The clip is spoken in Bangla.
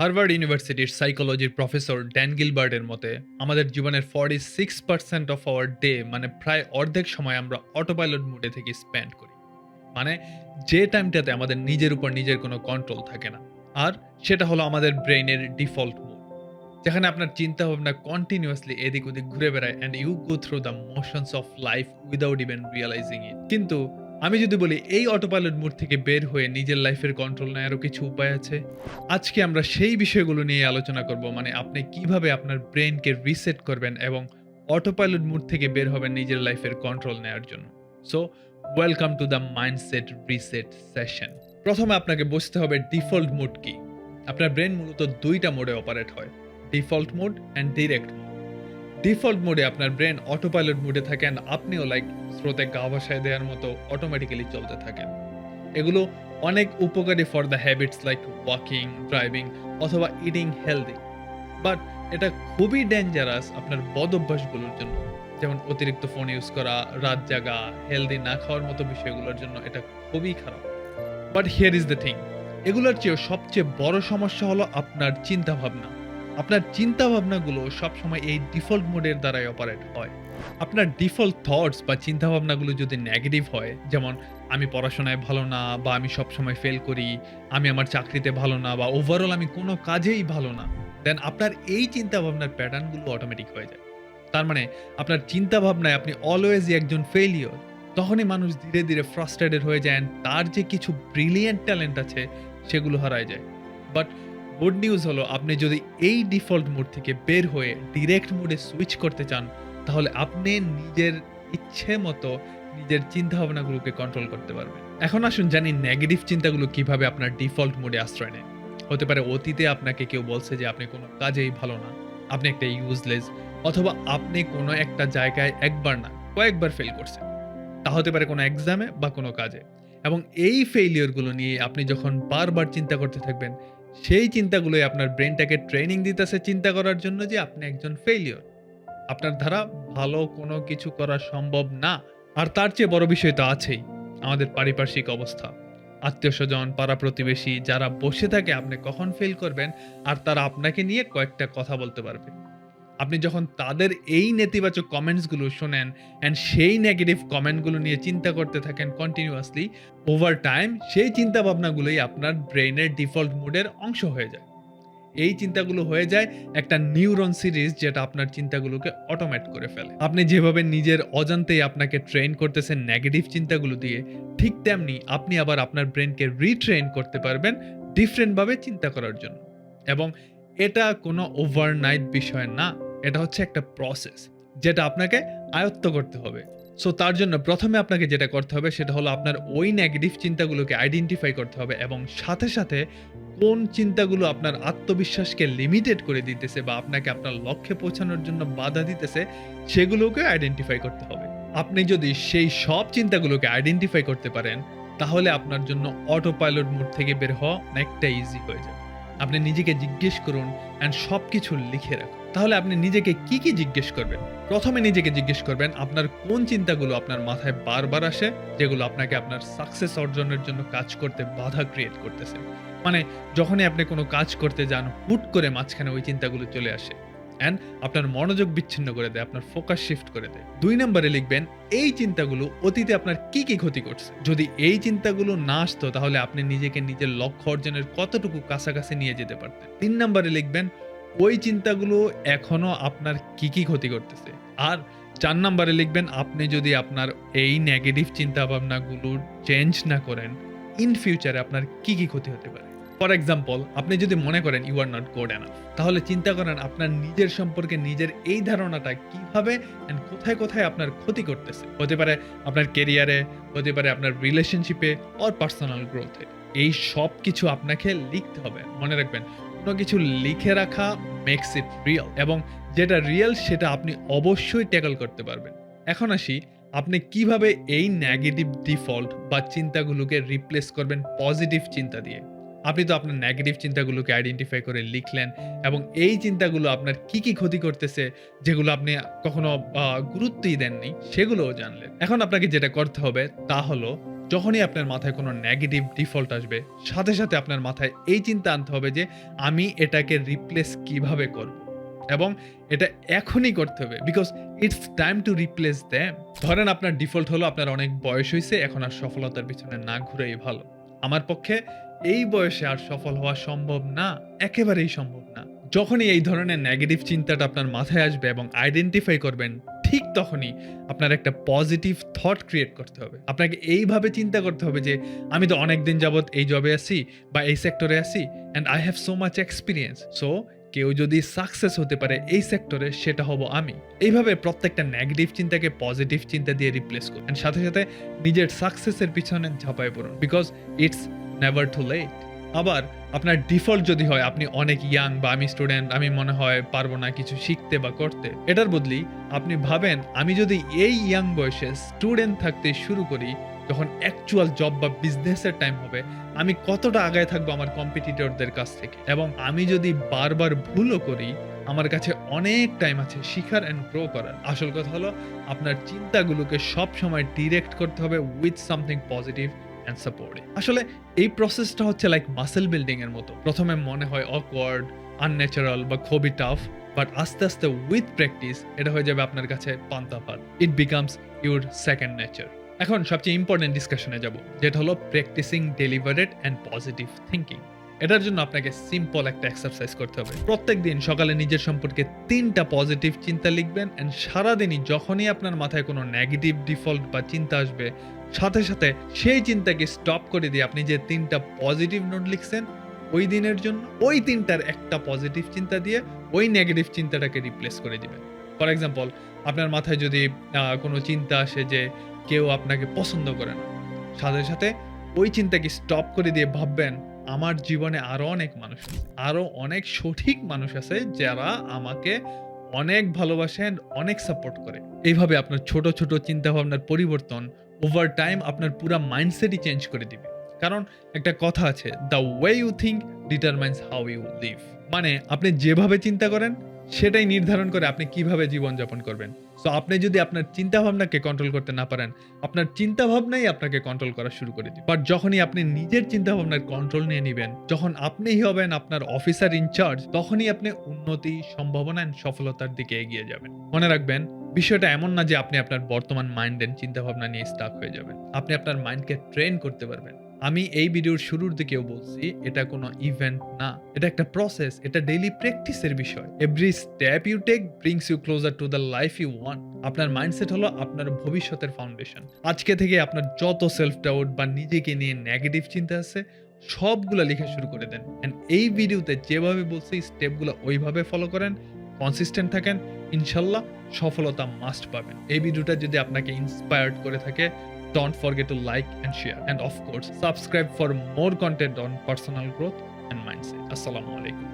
হার্ভার্ড ইউনিভার্সিটির সাইকোলজির প্রফেসর ড্যান গিলবার্টের মতে, আমাদের জীবনের forty six percent of our day মানে প্রায় অর্ধেক সময় আমরা অটোপাইলট মুডে থেকে স্পেন্ড করি। মানে যে টাইমটাতে আমাদের নিজের উপর নিজের কোনো কন্ট্রোল থাকে না। আর সেটা হলো আমাদের ব্রেইনের ডিফল্ট মুড যেখানে আপনার চিন্তা ভাবনা কন্টিনিউয়াসলি এদিক ওদিক ঘুরে বেড়ায় and you go through the motions of life without even realizing it কিন্তু আমি যদি বলি, এই অটোপাইলট মুড থেকে বের হয়ে নিজের লাইফের কন্ট্রোল নেওয়ারও কিছু উপায় আছে? আজকে আমরা সেই বিষয়গুলো নিয়ে আলোচনা করব মানে আপনি কীভাবে আপনার ব্রেনকে রিসেট করবেন এবং অটোপাইলট মুড থেকে বের হবেন নিজের লাইফের কন্ট্রোল নেওয়ার জন্য। So welcome to the mindset reset session প্রথমে আপনাকে বুঝতে হবে ডিফল্ট মুড কি? আপনার ব্রেন মূলত দুইটা মোডে অপারেট হয় default mode and direct mode default মোডে আপনার ব্রেন অটোপাইলট মোডে থাকেন, আপনিও লাইক স্রোতে গা ভাসায় দেওয়ার মতো অটোমেটিক্যালি চলতে থাকেন। এগুলো অনেক উপকারী for the habits like walking driving অথবা ইটিং হেলদি বাট এটা খুবই ডেঞ্জারাস আপনার বদ অভ্যাসগুলোর জন্য। যেমন অতিরিক্ত ফোন ইউজ করা, রাত জাগা হেলদি না খাওয়ার মতো বিষয়গুলোর জন্য এটা খুবই খারাপ। But here is the thing এগুলোর চেয়েও সবচেয়ে বড় সমস্যা হলো আপনার চিন্তা ভাবনা আপনার চিন্তা ভাবনাগুলো সবসময় এই ডিফল্ট মোডের দ্বারাই অপারেট হয়। আপনার ডিফল্ট থটস বা চিন্তা ভাবনাগুলো যদি নেগেটিভ হয়, যেমন, আমি পড়াশোনায় ভালো না বা আমি সবসময় ফেল করি, আমি আমার চাকরিতে ভালো না বা ওভারঅল আমি কোনো কাজেই ভালো না দেন আপনার এই চিন্তা ভাবনার প্যাটার্নগুলো অটোমেটিক হয়ে যায়। তার মানে আপনার চিন্তা ভাবনায় আপনি অলওয়েজই একজন ফেলিওর তখনই মানুষ ধীরে ধীরে ফ্রাস্ট্রেটেড হয়ে যায় তার যে কিছু ব্রিলিয়েন্ট ট্যালেন্ট আছে, সেগুলো হারায় যায়। বাট গুড নিউজ হলো, আপনি যদি এই ডিফল্ট মুড থেকে বের হয়ে ডিরেক্ট মুডে সুইচ করতে চান, তাহলে আপনি নিজের ইচ্ছে মতো নিজের চিন্তা ভাবনাগুলোকে কন্ট্রোল করতে পারবেন। এখন আসুন জানি নেগেটিভ চিন্তাগুলো কীভাবে আপনার ডিফল্ট মুডে আশ্রয় নেয়। হতে পারে অতীতে আপনাকে কেউ বলছে যে আপনি কোনো কাজেই ভালো না, আপনি একটা ইউজলেস অথবা আপনি কোনো একটা জায়গায় একবার না, কয়েকবার ফেল করছেন। তা হতে পারে কোনো এক্সামে বা কোনো কাজে। এবং এই ফেইলিয়রগুলো নিয়ে আপনি যখন বারবার চিন্তা করতে থাকবেন সেই চিন্তাগুলোই আপনার ব্রেনটাকে ট্রেনিং দিতেছে চিন্তা করার জন্য যে আপনি একজন ফেলিওর আপনার দ্বারা ভালো কোনো কিছু করা সম্ভব না। আর তার চেয়ে বড় বিষয় তো আছেই, আমাদের পারিপার্শ্বিক অবস্থা। আত্মীয় স্বজন, পাড়া প্রতিবেশী যারা বসে থাকে, আপনি কখন ফেল করবেন? আর তারা আপনাকে নিয়ে কয়েকটা কথা বলতে পারবে। আপনি যখন তাদের এই নেতিবাচক কমেন্টসগুলো শোনেন অ্যান্ড সেই নেগেটিভ কমেন্টগুলো নিয়ে চিন্তা করতে থাকেন কন্টিনিউয়াসলি ওভার টাইম সেই চিন্তা ভাবনাগুলোই আপনার ব্রেইনের ডিফল্ট মুডের অংশ হয়ে যায়। এই চিন্তাগুলো হয়ে যায় একটা নিউরন সিরিজ যেটা আপনার চিন্তাগুলোকে অটোমেট করে ফেলে। আপনি যেভাবে নিজের অজান্তেই আপনাকে ট্রেন করতেছেন নেগেটিভ চিন্তাগুলো দিয়ে, ঠিক তেমনি আপনি আবার আপনার ব্রেনকে রিট্রেন করতে পারবেন ডিফারেন্টভাবে চিন্তা করার জন্য। এবং এটা কোনো ওভারনাইট বিষয় না। এটা হচ্ছে একটা প্রসেস যেটা আপনাকে আয়ত্ত করতে হবে। সো তার জন্য প্রথমে আপনাকে যেটা করতে হবে, সেটা হলো আপনার ওই নেগেটিভ চিন্তাগুলোকে আইডেন্টিফাই করতে হবে এবং সাথে সাথে কোন চিন্তাগুলো আপনার আত্মবিশ্বাসকে লিমিটেড করে দিতেছে বা আপনাকে আপনার লক্ষ্যে পৌঁছানোর জন্য বাধা দিতেছে সেগুলোকে আইডেন্টিফাই করতে হবে। আপনি যদি সেই সব চিন্তাগুলোকে আইডেন্টিফাই করতে পারেন, তাহলে আপনার জন্য অটো পাইলট মুড থেকে বের হওয়া অনেকটা ইজি হয়ে যাবে। আপনি নিজেকে জিজ্ঞেস করুন অ্যান্ড সব কিছু লিখে রাখুন। তাহলে আপনি নিজেকে কি কি জিজ্ঞেস করবেন? প্রথমে নিজেকে জিজ্ঞেস করবেন, আপনার কোন চিন্তাগুলো আপনার মাথায় বারবার আসে, যেগুলো আপনাকে আপনার সাকসেস অর্জনের জন্য কাজ করতে বাধা ক্রিয়েট করতেছে। মানে যখনই আপনি কোনো কাজ করতে যান, হুট করে মাঝখানে ওই চিন্তাগুলো চলে আসে। অ্যান্ড আপনার মনোযোগ বিচ্ছিন্ন করে দেয়, আপনার ফোকাস শিফট করে দেয়। দুই নম্বরে লিখবেন, এই চিন্তাগুলো অতীতে আপনার কি কি ক্ষতি করছে? যদি এই চিন্তাগুলো না আসতো, তাহলে আপনি নিজেকে নিজের লক্ষ্য অর্জনের কতটুকু কাছাকাছি নিয়ে যেতে পারতেন। তিন নম্বরে লিখবেন, ওই চিন্তাগুলো এখনও আপনার কি কি ক্ষতি করতেছে? আর চার নম্বরে লিখবেন, আপনি যদি আপনার এই নেগেটিভ চিন্তা ভাবনাগুলো চেঞ্জ না করেন ইন ফিউচারে আপনার কি কি ক্ষতি হতে পারে? ফর এক্সাম্পল আপনি যদি মনে করেন you are not good enough তাহলে চিন্তা করেন আপনার নিজের সম্পর্কে নিজের এই ধারণাটা কীভাবে and কোথায় কোথায় আপনার ক্ষতি করতেছে। হতে পারে আপনার কেরিয়ারে হতে পারে আপনার রিলেশনশিপে অর পার্সোনাল গ্রোথে এই সব কিছু আপনাকে লিখতে হবে। মনে রাখবেন, কোনো কিছু লিখে রাখা মেক্স ইট রিয়েল এবং যেটা রিয়েল সেটা আপনি অবশ্যই ট্যাকল করতে পারবেন। এখন আসি, আপনি কীভাবে এই নেগেটিভ ডিফল্ট বা চিন্তাগুলোকে রিপ্লেস করবেন পজিটিভ চিন্তা দিয়ে? আপনি তো আপনার নেগেটিভ চিন্তাগুলোকে আইডেন্টিফাই করে লিখলেন এবং এই চিন্তাগুলো আপনার কি কি ক্ষতি করতেছে যেগুলো আপনি কখনো গুরুত্বই দেননি সেগুলোও জানলেন। এখন আপনাকে যেটা করতে হবে তা হলো যখনই আপনার মাথায় কোনো নেগেটিভ ডিফল্ট আসবে, সাথে সাথে আপনার মাথায় এই চিন্তা আনতে হবে যে আমি এটাকে রিপ্লেস কীভাবে করব এবং এটা এখনই করতে হবে because it's time to replace them ধরেন আপনার ডিফল্ট হলো আপনার অনেক বয়স হয়েছে এখন আর সফলতার পিছনে না ঘুরেই ভালো। আমার পক্ষে এই বয়সে আর সফল হওয়া সম্ভব না, একেবারেই সম্ভব না। যখনই এই ধরনের নেগেটিভ চিন্তাটা আপনার মাথায় আসবে এবং আইডেন্টিফাই করবেন, ঠিক তখনই আপনার একটা পজিটিভ থট ক্রিয়েট করতে হবে। আপনাকে এইভাবে চিন্তা করতে হবে যে, আমি তো অনেক দিন যাবত এই জবে আছি বা এই সেক্টরে আছি and I have so much experience so কেউ যদি সাকসেস হতে পারে এই সেক্টরে সেটা হব আমি। এইভাবে প্রত্যেকটা নেগেটিভ চিন্তাকে পজিটিভ চিন্তা দিয়ে রিপ্লেস করুন। সাথে সাথে নিজের সাকসেসের পিছনে ঝাঁপায় পড়ুন। Because it's never too late আবার আপনার ডিফল্ট যদি হয়, আপনি অনেক ইয়াং বা আমি স্টুডেন্ট আমি মনে হয় পারব না কিছু শিখতে বা করতে। এটার বদলি আপনি ভাবেন, আমি যদি এই ইয়াং বয়সে স্টুডেন্ট থাকতে শুরু করি, যখন অ্যাকচুয়াল জব বা বিজনেসের টাইম হবে, আমি কতটা আগায় থাকব আমার কম্পিটিটরদের কাছ থেকে? এবং আমি যদি বারবার ভুলও করি, আমার কাছে অনেক টাইম আছে শিখার অ্যান্ড গ্রো করার। আসল কথা হলো, আপনার চিন্তাগুলোকে সব সময় ডিরেক্ট করতে হবে with something positive and supportive আসলে এই প্রসেসটা হচ্ছে লাইক মাসেল বিল্ডিং এর মতো। প্রথমে মনে হয় অকওয়ার্ড আনন্যাচারাল বা খুবই টাফ বাট আস্তে আস্তে উইথ প্র্যাকটিস এটা হয়ে যাবে আপনার কাছে পান্তা ভাত। It becomes your second nature এখন সবচেয়ে ইম্পর্টেন্ট ডিসকাশনে যাব, যেটা হলো practicing deliberate and positive thinking এটার জন্য আপনাকে সিম্পল একটা এক্সারসাইজ করতে হবে। প্রত্যেক দিন সকালে নিজের সম্পর্কে তিনটা পজিটিভ চিন্তা লিখবেন অ্যান্ড সারাদিনই যখনই আপনার মাথায় কোনো নেগেটিভ ডিফল্ট বা চিন্তা আসবে সাথে সাথে সেই চিন্তাকে স্টপ করে দিয়ে আপনি যে তিনটা পজিটিভ নোট লিখছেন, ওই দিনের জন্য ওই তিনটার একটা পজিটিভ চিন্তা দিয়ে ওই নেগেটিভ চিন্তাটাকে রিপ্লেস করে দিবেন। ফর এক্সাম্পল আপনার মাথায় যদি কোনো চিন্তা আসে যে কেউ আপনাকে পছন্দ করে না, সাথে সাথে ওই চিন্তাকে স্টপ করে দিয়ে ভাববেন, আমার জীবনে আরও অনেক মানুষ আছে, আরও অনেক সঠিক মানুষ আছে যারা আমাকে অনেক ভালোবাসেন অনেক সাপোর্ট করে। এইভাবে আপনার ছোট ছোট চিন্তা ভাবনার পরিবর্তন ওভার টাইম আপনার পুরো মাইন্ডসেটই চেঞ্জ করে দিবে। কারণ একটা কথা আছে the way you think determines how you live মানে আপনি যেভাবে চিন্তা করেন সেটাই নির্ধারণ করে আপনি কীভাবে জীবনযাপন করবেন। সো আপনি যদি আপনার চিন্তা ভাবনাকে কন্ট্রোল করতে না পারেন, আপনার চিন্তা ভাবনাই আপনাকে কন্ট্রোল করা শুরু করে দিবে। বাট যখনই আপনি নিজের চিন্তা ভাবনার কন্ট্রোল নিয়ে নেবেন, যখন আপনিই হবেন আপনার অফিসার ইনচার্জ তখনই আপনি উন্নতি, সম্ভাবনা সফলতার দিকে এগিয়ে যাবেন। মনে রাখবেন, বিষয়টা এমন না যে আপনি আপনার বর্তমান মাইন্ড এন্ড চিন্তা ভাবনা নিয়ে স্টাক হয়ে যাবেন। আপনি আপনার মাইন্ডকে ট্রেন করতে পারবেন। আমি এই ভিডিওর শুরুর দিকেও বলছি, এটা কোনো ইভেন্ট না। এটা একটা প্রসেস এটা ডেইলি প্র্যাকটিসের বিষয়। Every step you take brings you closer to the life you want আপনার মাইন্ডসেট হলো আপনার ভবিষ্যতের ফাউন্ডেশন আজকে থেকে আপনার যত সেলফ ডাউট বা নিজেকে নিয়ে নেগেটিভ চিন্তা আছে, সবগুলা লেখা শুরু করে দেন। এন্ড এই ভিডিওতে যেভাবে বলছি স্টেপগুলো ওইভাবে ফলো করেন কনসিস্টেন্ট থাকেন, ইনশাল্লাহ সফলতা মাস্ট পাবেন। এই ভিডিওটা যদি আপনাকে ইন্সপায়ার্ড করে থাকে don't forget to like and share. And of course subscribe for more content on personal growth and mindset. Assalamu alaikum